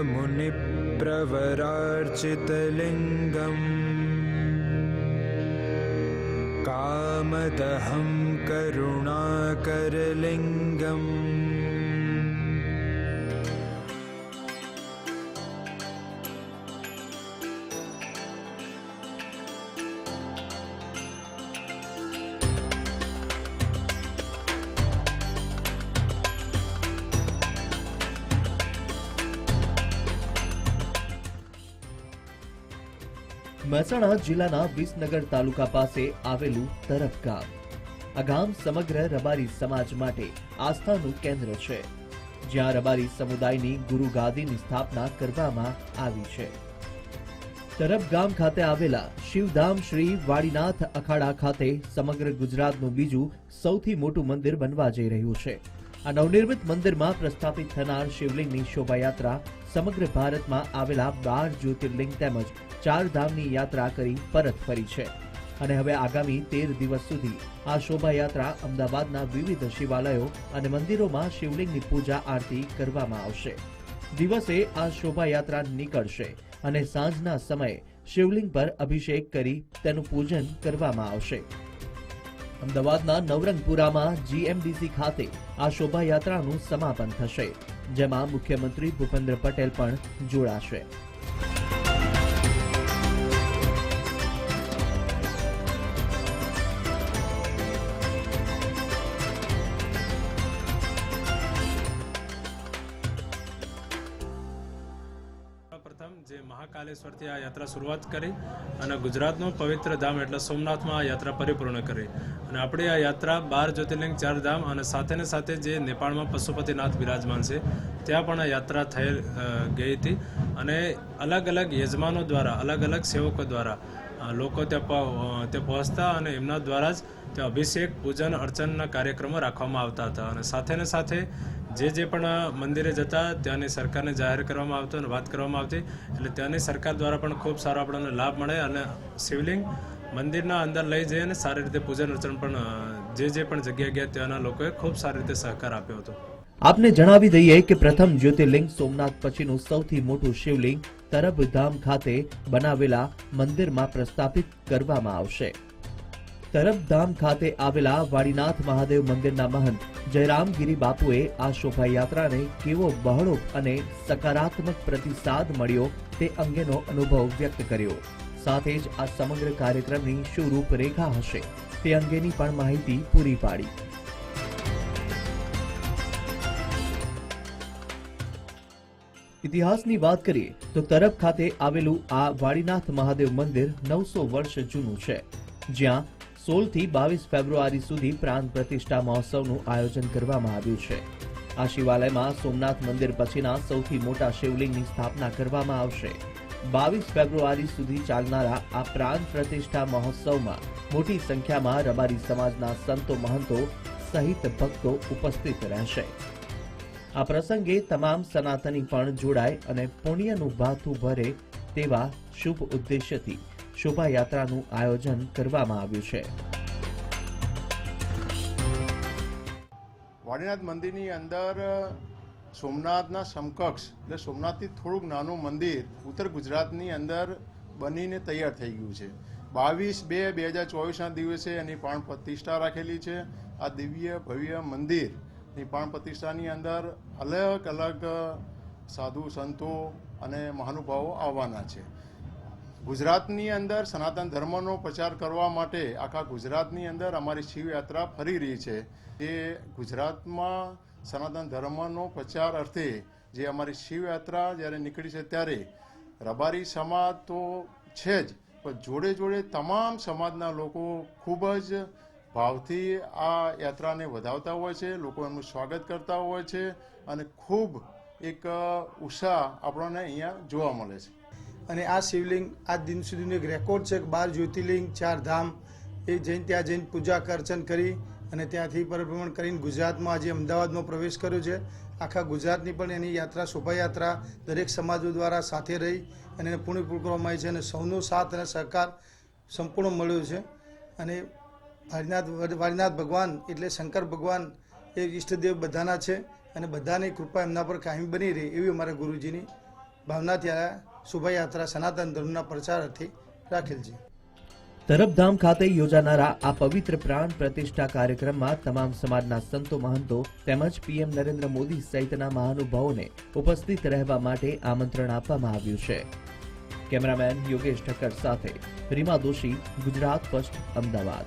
नारदमुनिप्रवरार्चितलिङ्गम् कामदहं करुणाकरलिङ्गम् મહેસાણા જિલ્લાના વિસનગર તાલુકા પાસે આવેલું તરફ ગામ. આ ગામ સમગ્ર રબારી સમાજ માટે આસ્થાનું કેન્દ્ર છે. જ્યાં રબારી સમુદાયની ગુરુ ગાદીની સ્થાપના કરવામાં આવી છે. તરફ ગામ ખાતે આવેલા શિવધામ શ્રી વાડીનાથ અખાડા ખાતે સમગ્ર ગુજરાતનું બીજું સૌથી મોટું મંદિર બનવા જઈ રહ્યું છે. આ નવનિર્મિત મંદિરમાં પ્રસ્થાપિત થનાર શિવલિંગની શોભાયાત્રા સમગ્ર ભારતમાં આવેલા બાર જ્યોતિર્લિંગ તેમજ ચાર ધામની યાત્રા કરી પરત ફરી છે. અને હવે આગામી તેર દિવસ સુધી આ શોભાયાત્રા અમદાવાદના વિવિધ શિવાલયો અને મંદિરોમાં શિવલિંગની પૂજા આરતી કરવામાં આવશે. દિવસે આ શોભાયાત્રા નીકળશે અને સાંજના સમયે શિવલિંગ પર અભિષેક કરી તેનું પૂજન કરવામાં આવશે. અમદાવાદના નવરંગપુરામાં જીએમડીસી ખાતે આ શોભાયાત્રાનું સમાપન થશે જેમાં મુખ્યમંત્રી ભૂપેન્દ્ર પટેલ પણ જોડાશે. જે મહાકાલેશ્વરથી આ યાત્રા શરૂઆત કરી અને ગુજરાતનું પવિત્ર ધામ એટલે સોમનાથમાં આ યાત્રા પરિપૂર્ણ કરી. અને આપણી આ યાત્રા બાર જ્યોતિર્લિંગ, ચાર ધામ અને સાથેને સાથે જે નેપાળમાં પશુપતિનાથ બિરાજમાન છે, ત્યાં પણ આ યાત્રા થઈ ગઈ હતી. અને અલગ અલગ યજમાનો દ્વારા અલગ અલગ સેવકો દ્વારા લોકો ત્યાં ત્યાં પહોંચતા અને એમના દ્વારા જ ત્યાં અભિષેક, પૂજન, અર્ચનના કાર્યક્રમો રાખવામાં આવતા હતા. અને સાથે ને સાથે જે જે પણ મંદિરે જતા ત્યાંની સરકારને જાહેર કરવામાં આવતો અને વાત કરવામાં આવતી, એટલે ત્યાંની સરકાર દ્વારા પણ ખૂબ સારો આપણને લાભ મળે અને શિવલિંગ મંદિરના અંદર લઈ જઈ અને સારી રીતે પૂજન અર્ચન પણ જે જે પણ જગ્યાએ ગયા ત્યાંના લોકોએ ખૂબ સારી રીતે સહકાર આપ્યો હતો. આપને જણાવી દઈએ કે પ્રથમ જ્યોતિર્લિંગ સોમનાથ પછીનું સૌથી મોટું શિવલિંગ તરબધામ ખાતે બનાવેલા મંદિરમાં પ્રસ્થાપિત કરવામાં આવશે. તરબધામ ખાતે આવેલા વાડીનાથ મહાદેવ મંદિરના મહંત જયરામગીરી બાપુએ આ શોભાયાત્રાને કેવો બહોળો અને સકારાત્મક પ્રતિસાદ મળ્યો તે અંગેનો અનુભવ વ્યક્ત કર્યો. સાથે જ આ સમગ્ર કાર્યક્રમની શું રૂપરેખા હશે તે અંગેની પણ માહિતી પૂરી પાડી. ઇતિહાસની વાત કરીએ તો તરફ ખાતે આવેલું આ વાડીનાથ મહાદેવ મંદિર નવસો વર્ષ જૂનું છે. જ્યાં સોળથી બાવીસ ફેબ્રુઆરી સુધી પ્રાણ પ્રતિષ્ઠા મહોત્સવનું આયોજન કરવામાં આવ્યું છે. આ શિવાલયમાં સોમનાથ મંદિર પછીના સૌથી મોટા શિવલિંગની સ્થાપના કરવામાં આવશે. બાવીસ ફેબ્રુઆરી સુધી ચાલનારા આ પ્રાણ પ્રતિષ્ઠા મહોત્સવમાં મોટી સંખ્યામાં રબારી સમાજના સંતો મહંતો સહિત ભક્તો ઉપસ્થિત રહેશે. આ પ્રસંગે તમામ સનાતની પણ જોડાય અને પુણ્યનું ભાથું ભરે તેવા શુભ ઉદ્દેશ્યથી શોભાયાત્રાનું આયોજન કરવામાં આવ્યું છે. વાડીનાથ મંદિરની અંદર સોમનાથના સમકક્ષ, એટલે સોમનાથથી થોડુંક નાનું મંદિર ઉત્તર ગુજરાતની અંદર બનીને તૈયાર થઈ ગયું છે. બાવીસ બે બે હજાર ચોવીસના દિવસે એની પ્રાણ પ્રતિષ્ઠા રાખેલી છે. આ દિવ્ય ભવ્ય મંદિરની પ્રાણ પ્રતિષ્ઠાની અંદર અલગ અલગ સાધુ સંતો અને મહાનુભાવો આવવાના છે. ગુજરાતની અંદર સનાતન ધર્મનો પ્રચાર કરવા માટે આખા ગુજરાતની અંદર અમારી શિવયાત્રા ફરી રહી છે. એ ગુજરાતમાં સનાતન ધર્મનો પ્રચાર અર્થે જે અમારી શિવયાત્રા જ્યારે નીકળી છે ત્યારે રબારી સમાજ તો છે જ, પણ જોડે જોડે તમામ સમાજના લોકો ખૂબ જ ભાવથી આ યાત્રાને વધાવતા હોય છે, લોકો એમનું સ્વાગત કરતા હોય છે અને ખૂબ એક ઉત્સાહ આપણને અહીંયા જોવા મળે છે. અને આ શિવલિંગ આ દિન સુધીનું એક રેકોર્ડ છે કે બાર જ્યોતિર્લિંગ, ચાર ધામ, એ જઈને ત્યાં જઈને પૂજા અર્ચન કરી અને ત્યાંથી પરિભ્રમણ કરીને ગુજરાતમાં આજે અમદાવાદમાં પ્રવેશ કર્યો છે. આખા ગુજરાતની પણ એની યાત્રા, શોભાયાત્રા દરેક સમાજો દ્વારા સાથે રહી અને એને પૂર્ણ કરવામાં આવી છે અને સૌનો સાથ અને સહકાર સંપૂર્ણ મળ્યો છે. અને વારીનાથ વારીનાથ ભગવાન એટલે શંકર ભગવાન એ ઈષ્ટદેવ બધાના છે અને બધાની કૃપા એમના પર કાયમ બની રહે એવી અમારા ગુરુજીની ભાવના ત્યાં શોભાયાત્રા સનાતન ધર્મના પ્રચાર અર્થે રાખેલ છે. તરફધામ ખાતે યોજાનારા આ પવિત્ર પ્રાણ પ્રતિષ્ઠા કાર્યક્રમમાં તમામ સમાજના સંતો, મહંતો તેમજ પીએમ નરેન્દ્ર મોદી સહિતના મહાનુભાવોને ઉપસ્થિત રહેવા માટે આમંત્રણ આપવામાં આવ્યું છે. કેમેરામેન યોગેશ ઠક્કર સાથે રીમા દોશી, ગુજરાત ફર્સ્ટ, અમદાવાદ.